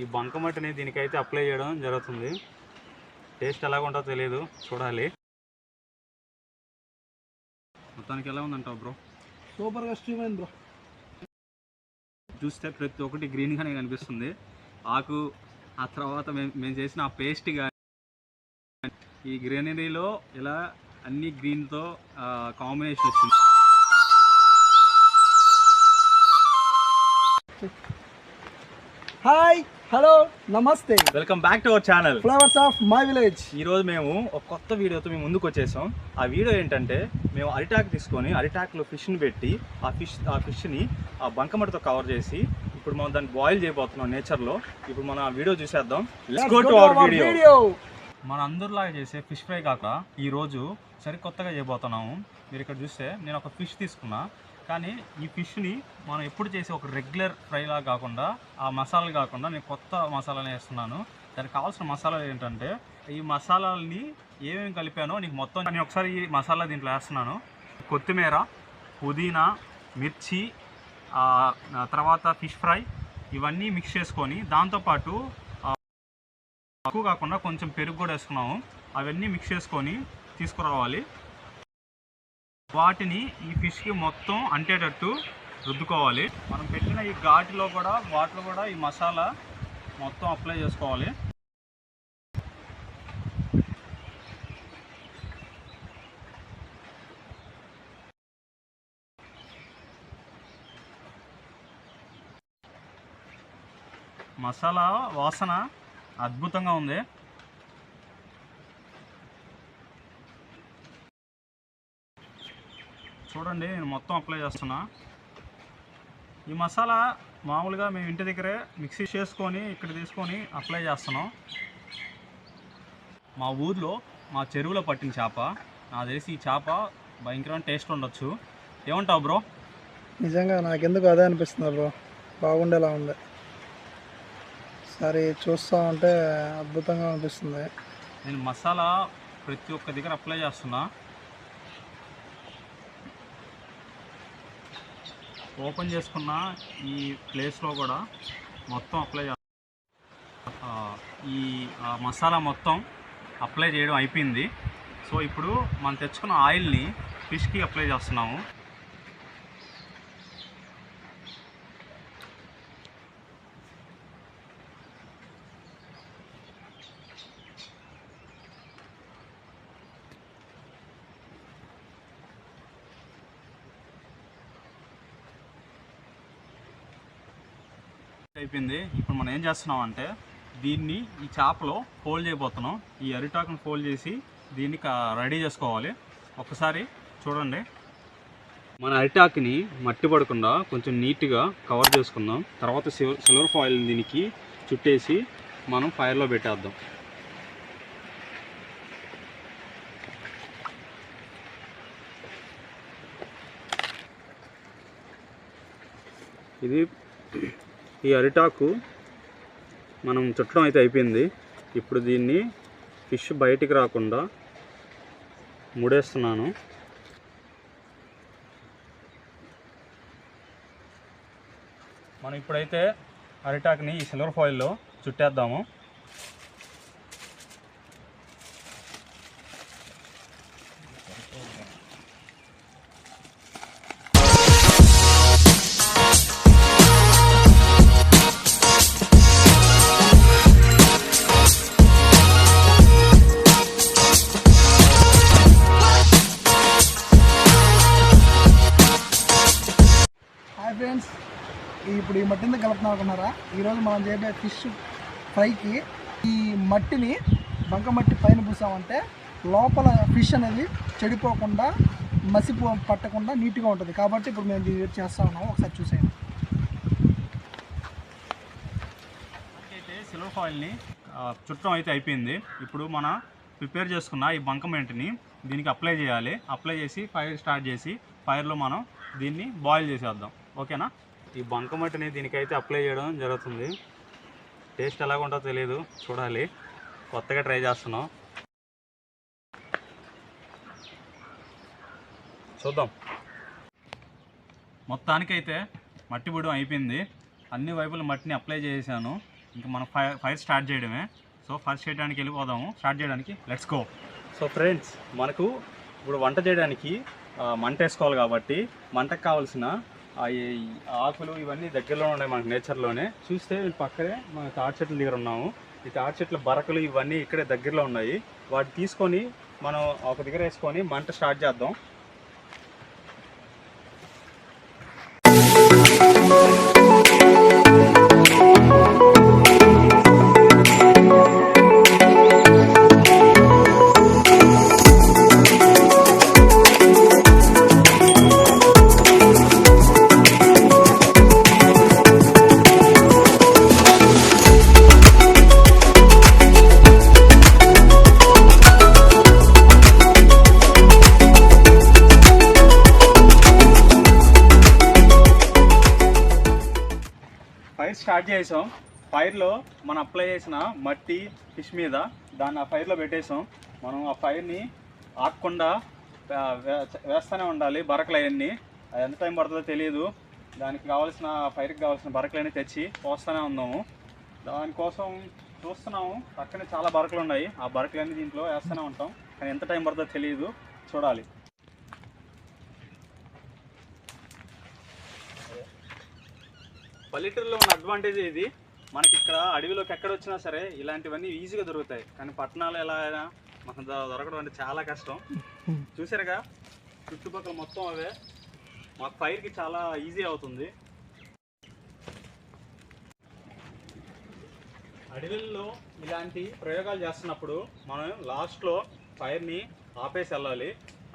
ఈ బంకమట్టిని దీనికైతే అప్లై చేయడం జరుగుతుంది. టేస్ట్ ఎలాగ ఉంటుందో తెలియదు చూడాలి. మొత్తానికి ఎలా ఉందంటావు బ్రో సూపర్గా స్ట్రీమ్ అయింది బ్రో చూస్తే ప్రతి ఒక్కటి గ్రీన్గానే కనిపిస్తుంది. ఆకు ఆ తర్వాత మేము మేము చేసిన ఆ పేస్ట్ కానీ ఈ గ్రీనరీలో ఇలా అన్ని గ్రీన్తో కాంబినేషన్ వచ్చింది. Hi hello namaste. Welcome back to our channel flavours of my village ఈరోజు మేము ఒక కొత్త వీడియోతో మేము ముందుకు వచ్చేసాం. ఆ వీడియో ఏంటంటే మేము అరిటాక్ తీసుకొని అరిటాక్లో ఫిష్ని పెట్టి ఆ ఫిష్ ఆ ఫిష్ని ఆ బంకమడితో కవర్ చేసి ఇప్పుడు మనం దాన్ని బాయిల్ చేయబోతున్నాం నేచర్లో ఇప్పుడు మనం ఆ వీడియో చూసేద్దాం. Let's go to our video video మన అందరిలాగా చేసే ఫిష్ ఫ్రై కాక ఈరోజు సరికొత్తగా చేయబోతున్నాము. మీరు ఇక్కడ చూస్తే నేను ఒక ఫిష్ తీసుకున్నా. కానీ ఈ ఫిష్ని మనం ఎప్పుడు చేసే ఒక రెగ్యులర్ ఫ్రైలా కాకుండా ఆ మసాలాలు కాకుండా నేను కొత్త మసాలాలు వేస్తున్నాను. దానికి కావాల్సిన మసాలాలు ఏంటంటే ఈ మసాలాలని ఏమేమి కలిపానో నీకు మొత్తం నేను ఒకసారి ఈ మసాలా దీంట్లో వేస్తున్నాను. కొత్తిమీర పుదీనా మిర్చి తర్వాత ఫిష్ ఫ్రై ఇవన్నీ మిక్స్ చేసుకొని దాంతోపాటు తక్కువ కాకుండా కొంచెం పెరుగు కూడా వేసుకున్నాము. అవన్నీ మిక్స్ చేసుకొని తీసుకురావాలి. వాటిని ఈ ఫిష్కి మొత్తం అంటేటట్టు రుద్దుకోవాలి. మనం పెట్టిన ఈ ఘాటిలో కూడా వాటిలో కూడా ఈ మసాలా మొత్తం అప్లై చేసుకోవాలి. మసాలా వాసన అద్భుతంగా ఉంది. చూడండి నేను మొత్తం అప్లై చేస్తున్నా. ఈ మసాలా మామూలుగా మేము ఇంటి దగ్గరే మిక్సీ చేసుకొని ఇక్కడ తీసుకొని అప్లై చేస్తున్నాం. మా ఊర్లో మా చెరువులో పట్టిన చేప. నాకు తెలిసి ఈ చేప భయంకరమైన టేస్ట్ ఉండొచ్చు. ఏమంటావు బ్రో నిజంగా నాకెందుకు అదే అనిపిస్తుంది బ్రో బాగుండేలా ఉంది. సరే చూస్తా ఉంటే అద్భుతంగా అనిపిస్తుంది. నేను మసాలా ప్రతి ఒక్క దగ్గర అప్లై చేస్తున్నా. ఓపెన్ చేసుకున్న ఈ ప్లేస్లో కూడా మొత్తం అప్లై ఈ మసాలా మొత్తం అప్లై చేయడం అయిపోయింది. సో ఇప్పుడు మనం తెచ్చుకున్న ఆయిల్ని ఫిష్కి అప్లై చేస్తున్నాము. అయిపోయింది. ఇప్పుడు మనం ఏం చేస్తున్నాం అంటే దీన్ని ఈ చేపలో ఫోల్డ్ చేయబోతున్నాం. ఈ అరిటాకును ఫోల్డ్ చేసి దీన్ని రెడీ చేసుకోవాలి. ఒకసారి చూడండి. మన అరిటాకుని మట్టి పడకుండా కొంచెం నీట్గా కవర్ చేసుకుందాం. తర్వాత సిల్వర్ ఫాయిల్ దీనికి చుట్టేసి మనం ఫైర్లో పెట్టేద్దాం. ఇది ఈ అరిటాకు మనం చుట్టడం అయితే అయిపోయింది. ఇప్పుడు దీన్ని ఫిష్ బయటికి రాకుండా ముడేస్తున్నాను. మనం ఇప్పుడైతే అరిటాకుని ఈ సిల్వర్ ఫాయిల్లో చుట్టేద్దాము. ఇప్పుడు ఈ ఈరోజు మనం చేసే ఫిష్ ఫ్రైకి ఈ మట్టిని బంక మట్టి పైన పూసామంటే లోపల ఫిష్ అనేది చెడిపోకుండా మసిపో పట్టకుండా నీట్గా ఉంటుంది. కాబట్టి ఇప్పుడు మేము ఇది చేస్తా ఉన్నాము. ఒకసారి చూసేయండి. అయితే సిల్వర్ ఫాయిల్ని చుట్టం అయితే అయిపోయింది. ఇప్పుడు మన ప్రిపేర్ చేసుకున్న ఈ బంకమెంట్ని దీనికి అప్లై చేయాలి. అప్లై చేసి ఫైర్ స్టార్ట్ చేసి ఫైర్లో మనం దీన్ని బాయిల్ చేసేద్దాం. ఓకేనా? ఈ బంకమట్టిని దీనికైతే అప్లై చేయడం జరుగుతుంది. టేస్ట్ ఎలాగ ఉంటుందో తెలియదు చూడాలి. కొత్తగా ట్రై చేస్తున్నాం. చూద్దాం. మొత్తానికైతే మట్టి పొడి అయిపోయింది. అన్ని వైపుల మట్టిని అప్లై చేశాను ఇంకా మనం ఫైర్ ఫైర్ స్టార్ట్ చేయడమే. సో ఫస్ట్ చేయడానికి వెళ్ళిపోదాము. స్టార్ట్ చేయడానికి లెట్స్ గో సో ఫ్రెండ్స్ మనకు ఇప్పుడు వంట చేయడానికి మంట వేసుకోవాలి కాబట్టి మంటకు కావాల్సిన ఆకులు ఇవన్నీ దగ్గరలో ఉన్నాయి మనకు నేచర్లోనే. చూస్తే పక్కనే మన తాటి చెట్ల దగ్గర ఉన్నాము. ఈ తాటి చెట్ల బరకలు ఇవన్నీ ఇక్కడే దగ్గరలో ఉన్నాయి. వాటిని తీసుకొని మనం ఒక దగ్గర వేసుకొని మంట స్టార్ట్ చేద్దాం. ఫైర్ ఫైర్లో మనం అప్లై చేసిన మట్టి ఫిష్ మీద దాన్ని ఆ ఫైర్లో పెట్టేసాం మనం ఆ ఫైర్ని ఆగకుండా వేస్తూనే ఉండాలి బరకలు అవన్నీ. అది ఎంత టైం పడుతుందో తెలియదు దానికి కావాల్సిన ఫైర్కి కావాల్సిన బరకలన్నీ తెచ్చి పోస్తూనే ఉన్నాము. దానికోసం చూస్తున్నాము. పక్కనే చాలా బరకలు ఉన్నాయి. ఆ బరకలన్నీ దీంట్లో వేస్తూనే ఉంటాం. కానీ ఎంత టైం పడుతుందో తెలియదు చూడాలి. పల్లెటూరులో ఉన్న అడ్వాంటేజ్ ఇది మనకి ఇక్కడ అడవిలోకి ఎక్కడ వచ్చినా సరే ఇలాంటివన్నీ ఈజీగా దొరుకుతాయి. కానీ పట్టణాలు ఎలా అయినా మనం దొరకడం అంటే చాలా కష్టం. చూసారుగా చుట్టుపక్కల మొత్తం అవే. మాకు ఫైర్కి చాలా ఈజీ అవుతుంది. అడవిల్లో ఇలాంటి ప్రయోగాలు చేస్తున్నప్పుడు మనం లాస్ట్లో ఫైర్ని ఆపేసి వెళ్ళాలి.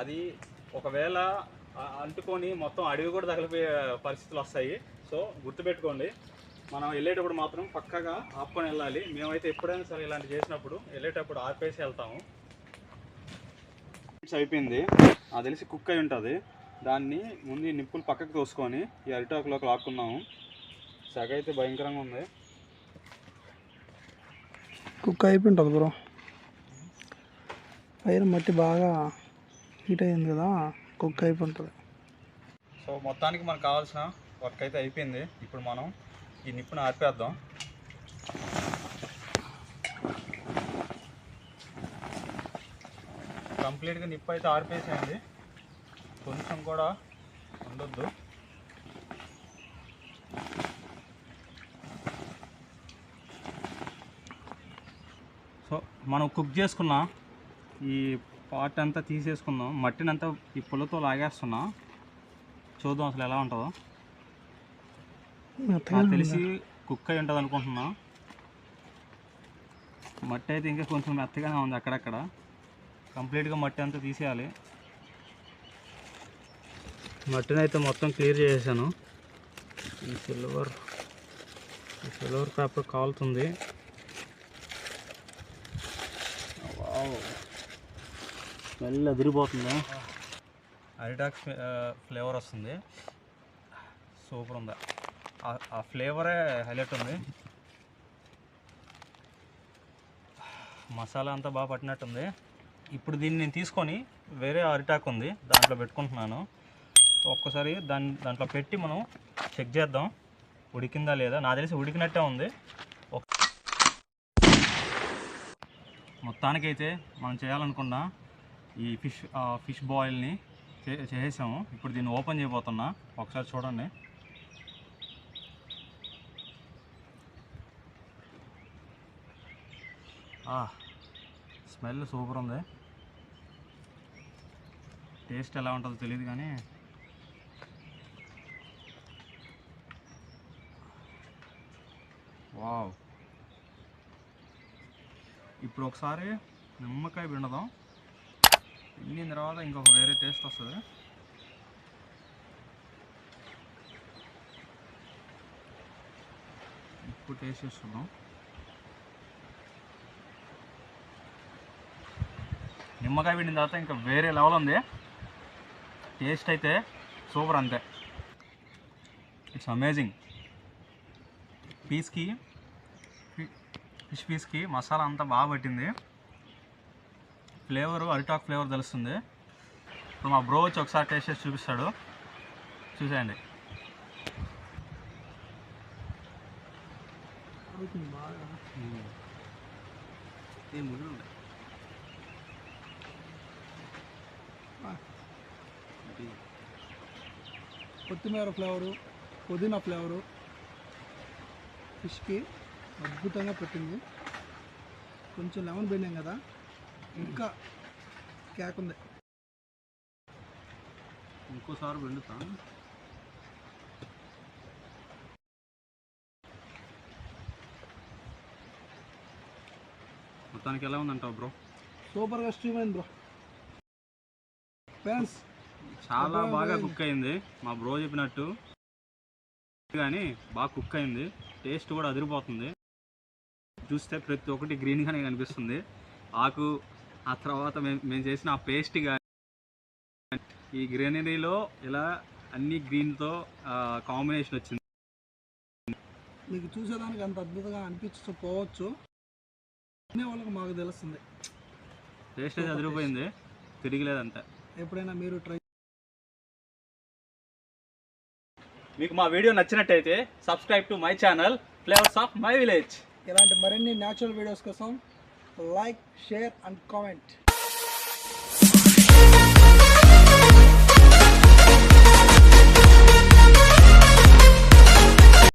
అది ఒకవేళ అంటుకొని మొత్తం అడవి కూడా తగిలిపోయే పరిస్థితులు వస్తాయి. సో గుర్తుపెట్టుకోండి మనం వెళ్ళేటప్పుడు మాత్రం పక్కగా ఆపుకొని వెళ్ళాలి. మేమైతే ఎప్పుడైనా సరే ఇలాంటి చేసినప్పుడు వెళ్ళేటప్పుడు ఆపేసి వెళ్తాము. అయిపోయింది. నాకు తెలిసి కుక్ అయి ఉంటుంది. దాన్ని ముందు నిప్పులు పక్కకు తోసుకొని ఈ అరిటాకులోకి లాక్కున్నాము. సెగ అయితే భయంకరంగా ఉంది. కుక్ అయిపోయి ఉంటుంది బ్రో. పైన మట్టి బాగా హీట్ అయింది కదా కుక్ అయిపోయి ఉంటుంది సో మొత్తానికి మనకు కావాల్సిన వర్క్ అయితే అయిపోయింది. ఇప్పుడు మనం ఈ నిప్పును ఆర్పేద్దాం. కంప్లీట్గా నిప్పు అయితే ఆర్పేసేయండి. కొంచెం కూడా ఉండొద్దు. సో మనం కుక్ చేసుకున్న ఈ పార్ట్ అంతా తీసేసుకుందాం. మట్టిని అంతా ఈ పుల్లతో లాగేస్తున్నా. చూద్దాం అసలు ఎలా ఉంటుందో. నాకు తెలిసి కుక్ అయి ఉంటుంది అనుకుంటున్నా. మట్టి అయితే ఇంకా కొంచెం మెత్తగానే ఉంది అక్కడక్కడ. కంప్లీట్గా మట్టి అంతా తీసేయాలి. మట్టిని అయితే మొత్తం క్లియర్ చేసేసాను. ఈ సిల్వర్ ఈ సిల్వర్ పేపర్ కాలుతుంది. స్మెల్ అదిరిపోతుందా. అరిటాక్ ఫ్లేవర్ వస్తుంది. సూపర్ ఉంది. ఆ- ఫ్లేవరే హైలైట్ ఉంది. మసాలా అంతా బాగా పట్టినట్టుంది. ఇప్పుడు దీన్ని నేను తీసుకొని వేరే అరిటాక్ ఉంది దాంట్లో పెట్టుకుంటున్నాను. ఒక్కసారి దాని దాంట్లో పెట్టి మనం చెక్ చేద్దాం ఉడికిందా లేదా? నా తెలిసి ఉడికినట్టే ఉంది. మొత్తానికైతే మనం చేయాలనుకున్న ఈ ఫిష్ ఫిష్ బాయిల్ని చే చేసాము ఇప్పుడు దీన్ని ఓపెన్ చేయబోతున్నా. ఒకసారి చూడండి. స్మెల్ సూపర్ ఉంది. టేస్ట్ ఎలా ఉంటుందో తెలియదు కానీ. వావ్. ఇప్పుడు ఒకసారి నిమ్మకాయ పిండదాం. పిండిన తర్వాత ఇంకొక వేరే టేస్ట్ వస్తుంది. ఇప్పుడు టేస్ట్ చేస్తున్నాం. నిమ్మకాయ పిండిన తర్వాత ఇంకా వేరే లెవెల్ ఉంది. టేస్ట్ అయితే సూపర్ అంతే. ఇట్స్ అమేజింగ్ పీస్కి ఫిష్ పీస్కి మసాలా అంతా బాగా పట్టింది. ఫ్లేవరు అరిటాక్ ఫ్లేవర్ తెలుస్తుంది. ఇప్పుడు మా బ్రో వచ్చి ఒకసారి టేస్ట్ చేసి చూపిస్తాడు. చూసేయండి. బాగా ఏం ముగ్గురు కొత్తిమీర ఫ్లేవరు పుదీనా ఫ్లేవరు ఫిష్కి అద్భుతంగా పెట్టింది. కొంచెం లెమన్ పిండాం కదా ఇంకా కేక్ ఉంది. ఇంకోసారి వండుతా. మొత్తానికి ఎలా ఉందంటావు బ్రో? సూపర్గా స్ట్రీమ్ అయింది బ్రో. ఫ్రెండ్స్ చాలా బాగా. కుక్ అయింది. మా బ్రో చెప్పినట్టు. కానీ బాగా కుక్ అయింది. టేస్ట్ కూడా అదిరిపోతుంది. చూస్తే ప్రతి ఒక్కటి గ్రీన్గానే కనిపిస్తుంది. ఆకు ఆ తర్వాత మేము మేము చేసిన ఆ పేస్ట్ కానీ ఈ గ్రీనరీలో ఇలా అన్ని గ్రీన్తో కాంబినేషన్ వచ్చింది. మీకు చూసేదానికి అంత అద్భుతంగా అనిపించకపోవచ్చు వాళ్ళకి మాకు తెలుస్తుంది. టేస్ట్ అయితే అదిరిపోయింది. తిరిగిలేదంటే. ఎప్పుడైనా మీరు ట్రై మీకు మా వీడియో నచ్చినట్టయితే subscribe to my channel flavours of my village. ఇలాంటి మరిన్ని న్యాచురల్ వీడియోస్ కోసం లైక్ షేర్ అండ్ కామెంట్.